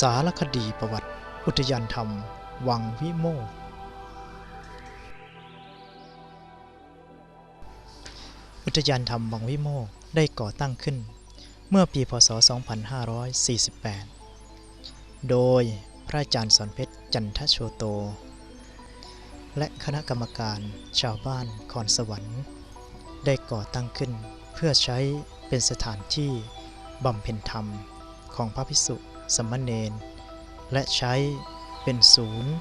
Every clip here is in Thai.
สารคดีประวัติ อุทยานธรรม วังวิโมกอุทยานธรรมวังวิโมกได้ก่อตั้งขึ้น เมื่อปีพศ 2548 โดยพระอาจารย์สอนเพชรจันทโชโต และคณะกรรมการชาวบ้านคอนสวรรค์ ได้ก่อตั้งขึ้นเพื่อใช้เป็นสถานที่บำเพ็ญธรรมของพระภิกษุ สมณเณรและใช้เป็นศูนย์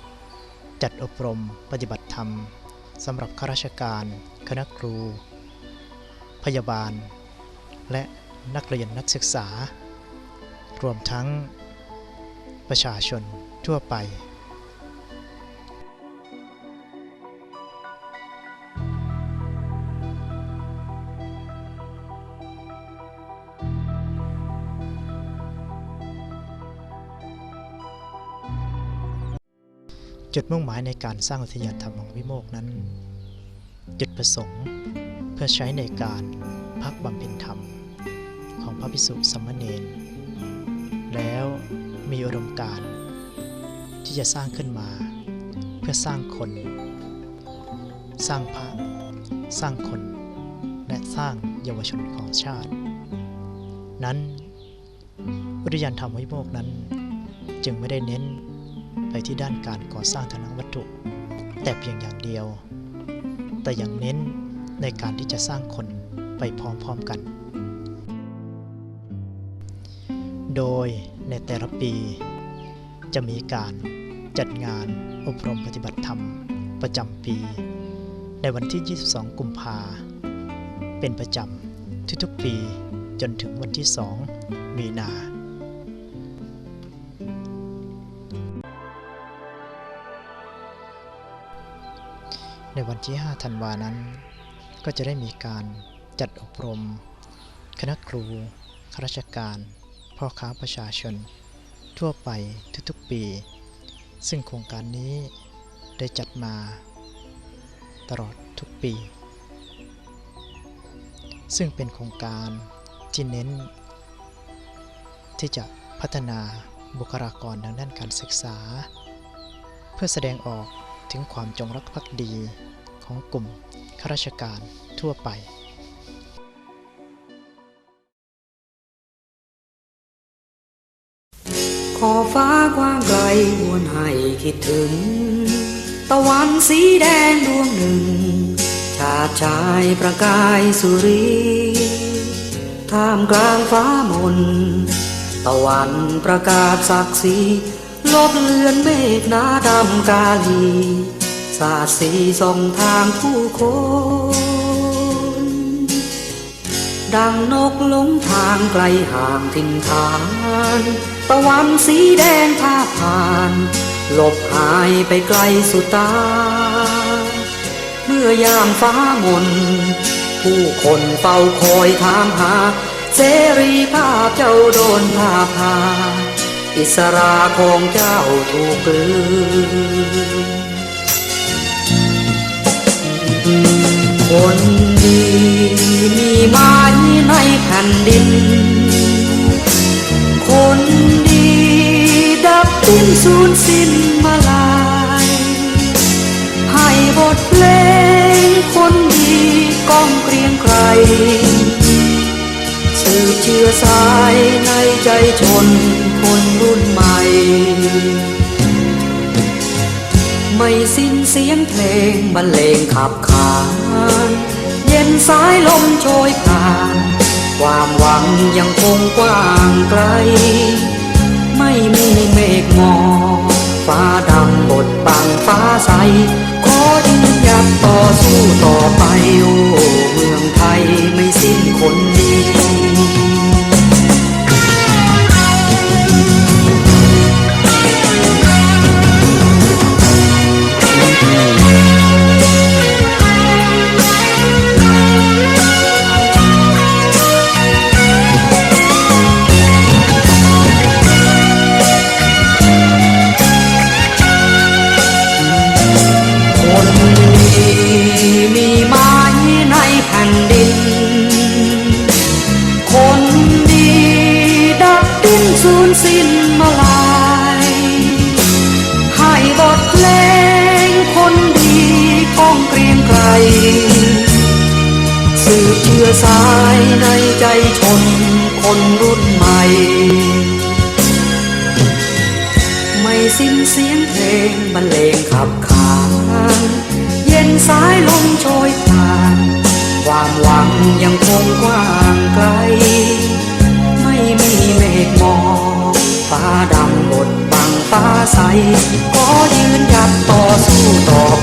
จัดอบรมปฏิบัติธรรมสำหรับข้าราชการ คณะครู พยาบาล และนักเรียนนักศึกษา รวมทั้งประชาชนทั่วไป จุดมุ่งหมายในการสร้างอุทยานธรรมของวิโมกนั้น จุดประสงค์เพื่อใช้ในการพักบำเพ็ญธรรม ของพระภิกษุสามเณรแล้วมีอุดมการที่จะสร้างขึ้นมา เพื่อสร้างคน สร้างพระสร้างคน และสร้างเยาวชนของชาติ นั้นอุทยานธรรมวิโมกนั้นจึงไม่ได้เน้น ไปที่ด้านการก่อสร้างทางวัตถุ แต่เพียงอย่างเดียว แต่ยังเน้นในการที่จะสร้างคนไปพร้อมๆกัน โดยในแต่ละปี จะมีการจัดงานอบรมปฏิบัติธรรมประจำปี ในวันที่ 22 กุมภาเป็นประจำทุกๆปีจนถึงวันที่ 2 มีนา ในวันที่ 5 ธันวานั้น ก็จะได้มีการจัดอบรม คณะครูข้าราชการ พ่อค้าประชาชน ทั่วไปทุกๆปี ซึ่งโครงการนี้ได้จัดมา ตลอดทุกปี ซึ่งเป็นโครงการที่เน้น ที่จะพัฒนาบุคลากรทางด้านการศึกษา เพื่อแสดงออก ถึงความจงรักภักดีของกลุ่มข้าราชการทั่วไปขอฟ้ากว้างไกลหวนให้คิดถึง ตะวันสีแดงดวงหนึ่ง ชาติชายประกายสุรีท่ามกลางฟ้ามน ตะวันประกาศศักดิ์ศรี ลบเลือนเมฆหนาดำกาลี สาดสีส่องทางผู้คน ดังนกหลงทางไกลห่างถิ่นฐานตะวันสีแดงท่าผ่านหลบหายไปไกลสุดตา เมื่อยามฟ้ามน ผู้คนเฝ้าคอยถามหา เสรีภาพเจ้าโดนพาพา อิสราของเจ้าถูกกลือคนดีมีไม้ในแผ่นดิน คนดีดับดิ้นสูญสิ้น สิ้นเสียงเพลงบรรเลงขับขานเย็นสายลมโชยผ่าน ความหวังยังคงกว้างไกล ไม่มีเมฆหมอกฟ้าดำบดบังฟ้าใส ขอยืนหยัดต่อสู้ต่อไปโอ้เมืองไทยไม่สิ้นคนดี สืบเชื้อสายในใจชนคนรุ่นใหม่ ไม่สิ้นเสียงเพลงบรรเลงขับขานเย็นสายลมโชยผ่าน ความหวังยังคงกว้างไกล ไม่มีเมฆหมอกฟ้าดำบดบังฟ้าใสขอยืนหยัดต่อสู้ต่อ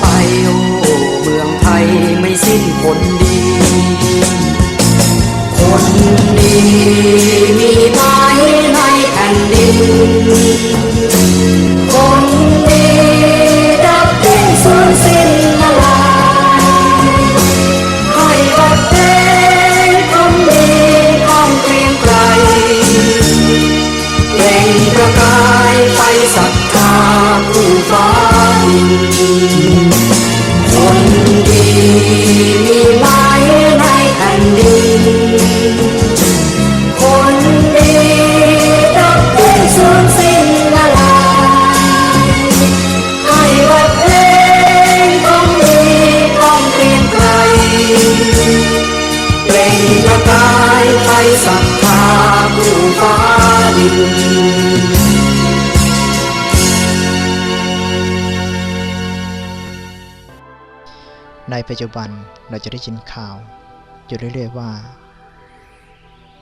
ในปัจจุบันเราจะได้ยินข่าว อยู่เรื่อย ๆ ว่า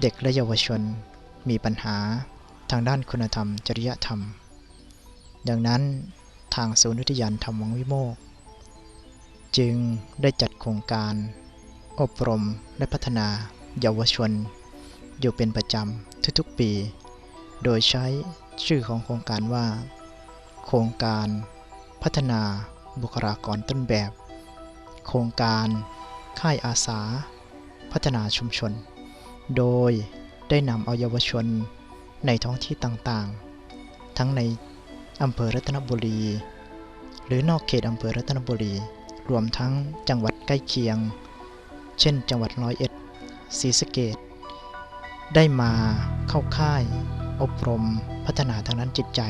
เด็กและเยาวชนมีปัญหาทางด้านคุณธรรม จริยธรรม ดังนั้นทางศูนย์วิทยานธรรมวังวิโมก จึงได้จัดโครงการ อบรมและพัฒนาเยาวชน อยู่เป็นประจำทุกๆปี โดยใช้ชื่อของโครงการว่า โครงการพัฒนาบุคลากรต้นแบบ โครงการค่ายอาสา พัฒนาชุมชน โดยได้นำเอาเยาวชนในท้องที่ต่างๆ ทั้งในอำเภอรัตนบุรี หรือนอกเขตอำเภอรัตนบุรี รวมทั้งจังหวัดใกล้เคียง เช่น จังหวัดร้อยเอ็ดศรีสะเกดได้มาเข้าค่าย อบรม พัฒนาทางด้านจิตใจ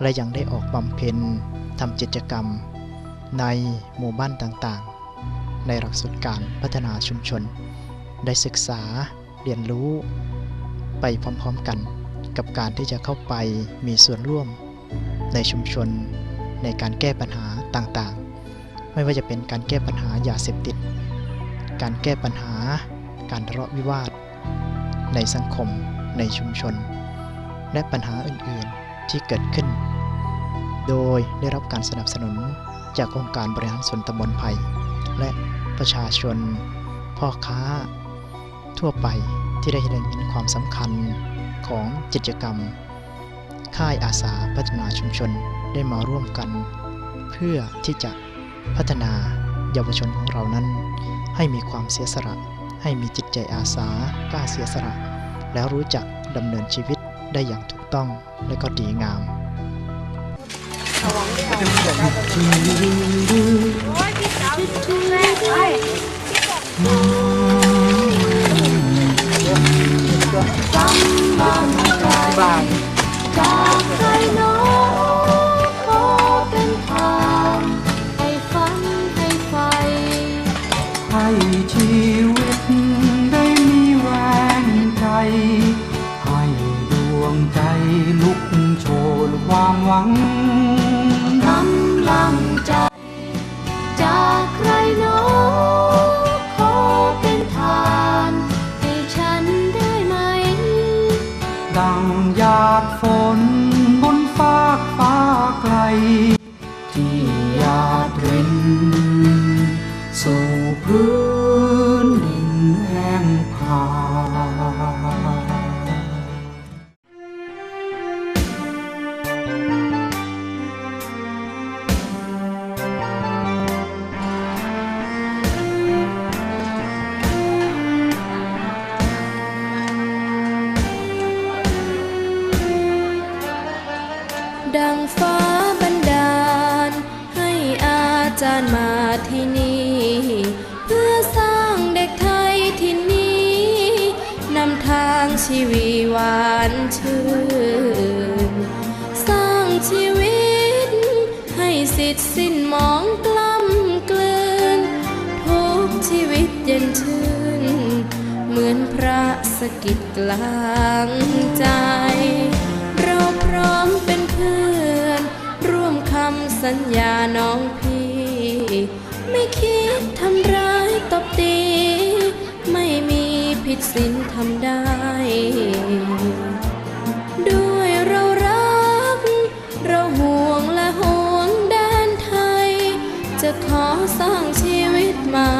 และยังได้ออกบำเพ็ญทำกิจกรรม ในหมู่บ้านต่างๆ ในหลักสูตรการพัฒนาชุมชน ได้ศึกษาเรียนรู้ ไปพร้อมๆกันกับการที่จะเข้าไปมีส่วนร่วม ในชุมชน ในการแก้ปัญหาต่างๆ ไม่ว่าจะเป็นการแก้ปัญหายาเสพติด การแก้ปัญหา การทะเลาะวิวาท ในสังคม ในชุมชน และปัญหาอื่นๆที่เกิดขึ้น โดยได้รับการสนับสนุนจากองค์การบริหารส่วนตำบลไผ่และประชาชน พ่อค้า ทั่วไปที่ได้เห็นเห็นความสำคัญของกิจกรรม ค่ายอาสาพัฒนาชุมชนได้มาร่วมกัน เพื่อที่จะพัฒนาเยาวชนของเรานั้น ให้มีความเสียสละให้มีจิตใจอาสากล้าเสียสละแล้วรู้จักดำเนินชีวิต ได้อย่างถูกต้องและก็ดีงามจาง วังกำลังใจ จากใครโน้ขอเป็นทานให้ฉันได้ไหม ดังหยาดฝนบนฟากฟ้าไกล ที่นี่ เพื่อสร้างเด็กไทยที่นี่นำทางชีวิตหวานชื่น สร้างชีวิต ให้สิทธิ์สิ้นมองกล้ำกลืน ทุกชีวิตเย็นชื่น เหมือนพระสะกิดกลางใจ เราพร้อมเป็นเพื่อน ร่วมคำสัญญาน้องพ ผิดศีลทำได้ ด้วยเรารัก เราห่วงและห่วงแดนไทย จะขอสร้างชีวิตใหม่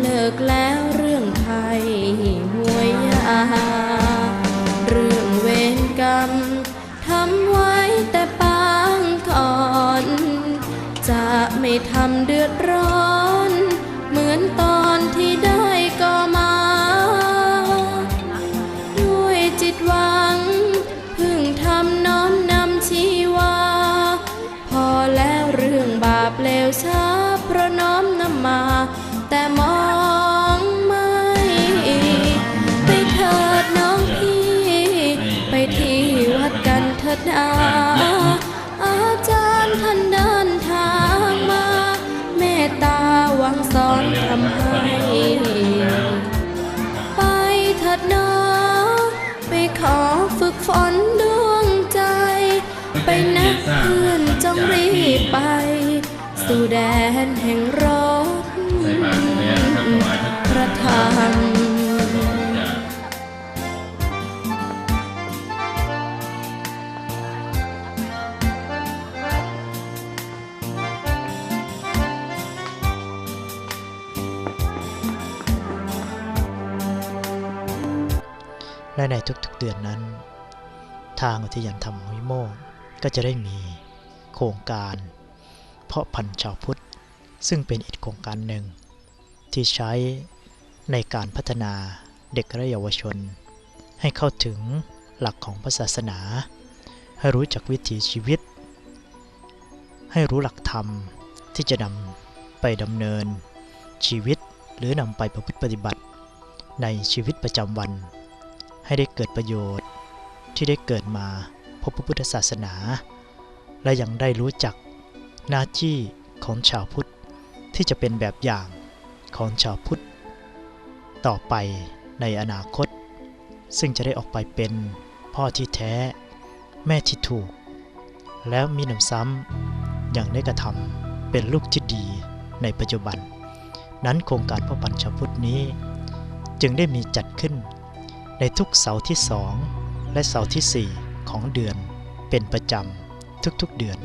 เลิกแล้วเรื่องไทยห่วยยาเรื่องเวรกรรมทำไว้แต่ปางก่อน จะไม่ทำเดือดร้อน แต่มองไม่ไปเถิดน้องพี่ ไปที่วัดกันเถิดนาอาจารย์ท่านเดินทางมา เมตตาหวังสอนทำให้ ไปเถิดนาไปขอฝึกฝนดวงใจ ไปนักเพื่อนจงรีบไป สู่แดนแห่งรถ ใส่บาตรแล้วนะครับถวายพระพระธรรมจากและในทุกๆเดือนนั้น ทางอุทยานธรรมวิโมกก็จะได้มีโครงการ เพาะพันธุ์ชาวพุทธ ซึ่งเป็นอีกโครงการหนึ่ง ที่ใช้ในการพัฒนาเด็กและเยาวชน ให้เข้าถึงหลักของพระศาสนา ให้รู้จักวิถีชีวิต ให้รู้หลักธรรมที่จะนำไปดำเนินชีวิตหรือนำไปประพฤติปฏิบัติ ในชีวิตประจำวัน ให้ได้เกิดประโยชน์ ที่ได้เกิดมาพบพระพุทธศาสนา และยังได้รู้จักหน้าที่ของชาวพุทธ ที่จะเป็นแบบอย่างของชาวพุทธ ต่อไปในอนาคต ซึ่งจะได้ออกไปเป็นพ่อที่แท้ แม่ที่ถูก แล้วมีหนำซ้ำอยังได้กระทำเป็นลูกที่ดีในปัจจุบัน นั้นโครงการพ่อปัญชาวพุทธนี้ จึงได้มีจัดขึ้น ในทุกเสาร์ที่2และเสาร์ที่4ของเดือนเป็นประจำทุกๆเดือน